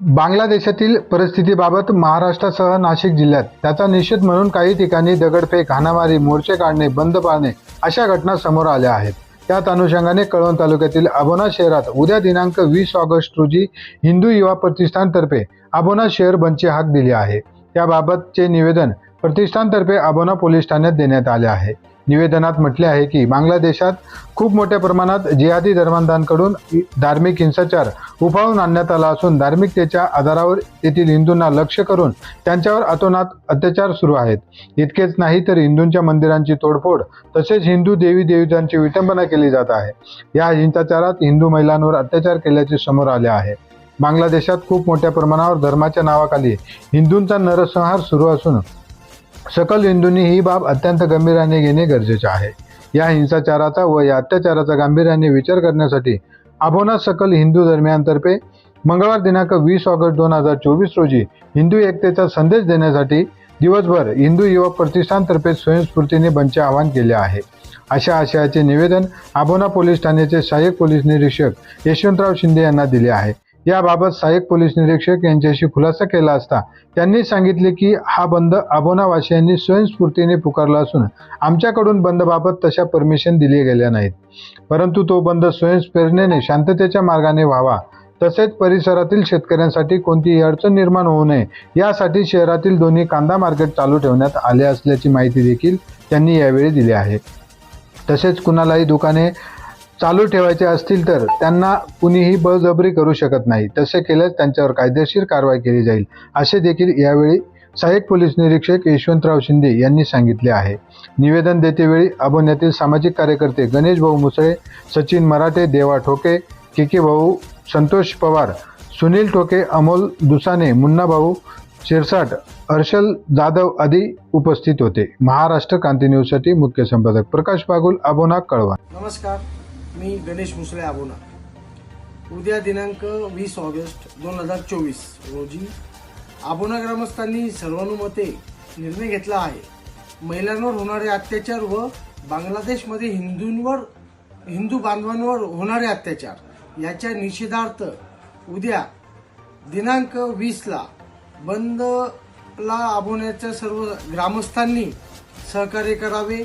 बांगलादेशातील परिस्थितीबाबत महाराष्ट्रासह नाशिक जिल्ह्यात. त्याचा निषेध म्हणून काही ठिकाणी दगडफेक हाणामारी मोर्चे काढणे बंद पाळणे अशा घटना समोर आल्या आहेत. त्याच अनुषंगाने कळवण तालुक्यातील अबोना शहरात उद्या दिनांक वीस ऑगस्ट रोजी हिंदू युवा प्रतिष्ठानतर्फे अबोना शहर बंदची हाक दिली आहे. त्याबाबतचे निवेदन प्रतिष्ठानतर्फे अबोना पोलीस ठाण्यात देण्यात आले आहे. निवेदनात म्हटले आहे की बांगलादेशात खूप मोठ्या प्रमाणात जिहादी धर्मांधांकडून धार्मिक हिंसाचार उफाळून आणण्यात आला असून धार्मिकतेच्या आधारावर येथील हिंदूंना लक्ष करून त्यांच्यावर अतोनात अत्याचार सुरू आहेत. इतकेच नाही तर हिंदूंच्या मंदिरांची तोडफोड तसेच हिंदू देवी देवतांची विटंबना केली जात आहे. या हिंसाचारात हिंदू महिलांवर अत्याचार केल्याचे समोर आले आहे. बांगलादेशात खूप मोठ्या प्रमाणावर धर्माच्या नावाखाली हिंदूंचा नरसंहार सुरू असून सकल हिंदूंनी ही बाब अत्यंत गंभीराने घेणे गरजेचे आहे. या हिंसाचाराचा व या अत्याचाराचा गांभीर्याने विचार करण्यासाठी अबोना सकल हिंदू धर्मियांतर्फे मंगळवार दिनांक वीस ऑगस्ट दोन हजार चोवीस रोजी हिंदू एकतेचा संदेश देण्यासाठी दिवसभर हिंदू युवक प्रतिष्ठानतर्फे स्वयंस्फूर्तीने बंदचे आवाहन केले आहे. अशा आशयाचे निवेदन अबोना पोलीस ठाण्याचे सहाय्यक पोलीस निरीक्षक यशवंतराव शिंदे यांना दिले आहे. याबाबत सहाय्यक पोलीस निरीक्षक यांच्याशी खुलासा केला असता त्यांनी सांगितले की हा बंद अबोनावासियांनी स्वयंस्फूर्तीने पुकारला असून आमच्याकडून बंदबाबत तशा परमिशन दिली गेल्या नाहीत. परंतु तो बंद स्वयंस्फेरणेने शांततेच्या मार्गाने व्हावा. तसेच परिसरातील शेतकऱ्यांसाठी कोणतीही अडचण निर्माण होऊ नये. यासाठी शहरातील दोन्ही कांदा मार्केट चालू ठेवण्यात आले असल्याची माहिती देखील त्यांनी यावेळी दिली आहे. तसेच कुणालाही दुकाने चालू ठेवायचे असतील तर त्यांना कुणीही बळजबरी करू शकत नाही. तसे केल्यास त्यांच्यावर कायदेशीर कारवाई केली जाईल असे देखील यावेळी सहाय्यक पोलीस निरीक्षक यशवंतराव शिंदे यांनी सांगितले आहे. निवेदन देतेवेळी अबोन्यातील सामाजिक कार्यकर्ते गणेश भाऊ मुसळे सचिन मराठे देवा ठोके के भाऊ संतोष पवार सुनील ठोके अमोल दुसाने मुन्ना भाऊ शिरसाट हर्षल जाधव आदी उपस्थित होते. महाराष्ट्र क्रांती न्यूजसाठी मुख्य संपादक प्रकाश बागुल अबोना कळवा. नमस्कार. मी गणेश मुसळे आबोना. उद्या दिनांक वीस ऑगस्ट दोन हजार चोवीस रोजी आबोना ग्रामस्थांनी सर्वानुमते निर्णय घेतला आहे. महिलांवर होणारे अत्याचार व बांगलादेशमध्ये हिंदूंवर हिंदू बांधवांवर होणारे अत्याचार याच्या निषेधार्थ उद्या दिनांक वीसला बंदला आबोण्याच्या सर्व ग्रामस्थांनी सहकार्य करावे.